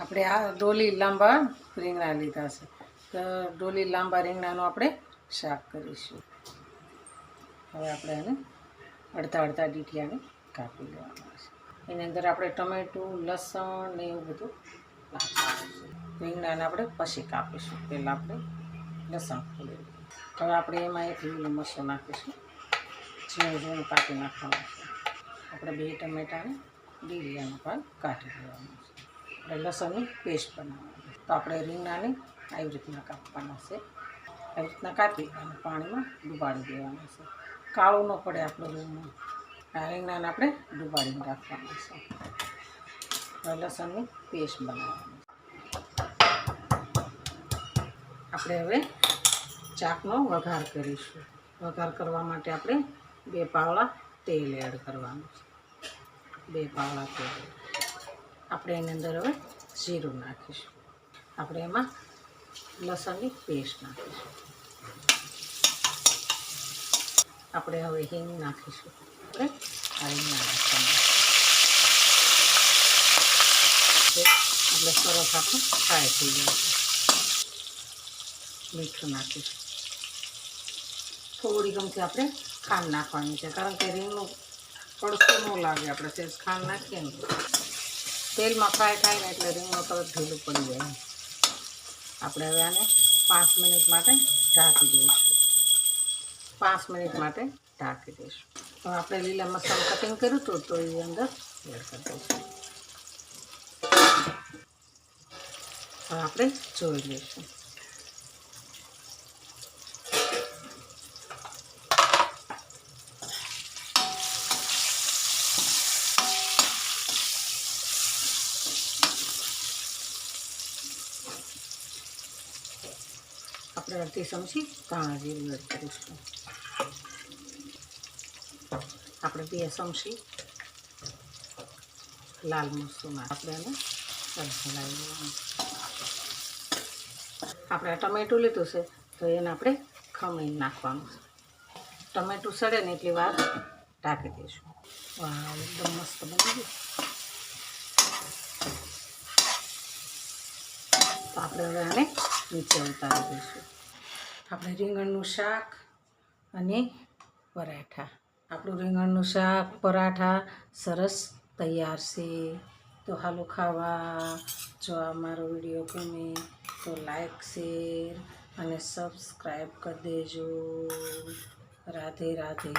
આપણે આ ડોલી લાંબા રીંગણા લીધા છે. તો ડોલી લાંબા રીંગણાનું આપણે શાક કરીશું. હવે આપણે એને અડધા અડધા ડીઠિયાને કાપી લેવાના છે. એની અંદર આપણે ટમેટું, લસણ ને એવું બધું નાખવાનું રીંગણાને આપણે પછી કાપીશું. પહેલાં આપણે લસણ ખોલી હવે આપણે એમાં એક લીલો મરચું નાખીશું. ઝીણું ઝીણું કાપી નાખવાનું છે. આપણે બે ટમેટાને ડીલિયાનો ભાગ કાઢી લેવાનું છે. આપણે લસણની પેસ્ટ બનાવવાની તો આપણે રીંગણાને આવી રીતના કાપવાના છે. આવી રીતના કાપી અને પાણીમાં ડૂબાડી દેવાના છે. કાળું ન પડે આપણું રીંગણું. આ રીંગણાને આપણે ડૂબાડીને રાખવાના છે. લસણની પેસ્ટ બનાવવાની આપણે હવે ચાકનો વઘાર કરીશું. વઘાર કરવા માટે આપણે બે પાવડા તેલ એડ કરવાનું છે. બે પાવડા તેલ આપણે એની અંદર હવે જીરું નાખીશું. આપણે એમાં લસણની પેસ્ટ નાખીશું. આપણે હવે હિંગ નાખીશું. આપણે આ હિંગ નાખીશું. એટલે સરસ આપણું ફ્રાય થઈ જાય મીઠું નાખીશું. થોડી ગમતી આપણે ખાંડ નાખવાની છે. કારણ કે રીંગનું પડતું ન લાગે. આપણે સેજ ખાંડ નાખીએ ને તેલમાં ફ્રાય થાય ને એટલે રીંગણું તરત ઢીલું પડી જાય આપણે હવે આને પાંચ મિનિટ માટે ઢાંકી દઈશું. પાંચ મિનિટ માટે ઢાંકી દઈશું. હવે આપણે લીલા મસાલા કટિંગ કર્યું હતું તો એ અંદર એડ કરી દઈશું. આપણે જોઈ લઈશું. આપણે અડધી ચમચી ધાણા જીરું એડ આપણે બે ચમચી લાલ મરચું આપણે એને હલાવી લેવાનું આપણે ટમેટું લીધું છે તો એને આપણે ખમણી નાખવાનું ટમેટું સડે ને એટલી વાર ઢાંકી દઈશું વાહ એકદમ મસ્ત બની ગયું તો આપણે હવે આને નીચે ઉતારી દઈશું આપણે રીંગણનું શાક અને પરાઠા. આપણું રીંગણનું શાક, પરાઠા સરસ તૈયાર છે. તો હાલો ખાવા. જો આ મારો વીડિયો ગમે તો લાઈક, શેર અને સબસ્ક્રાઈબ કરી દેજો. રાધે રાધે.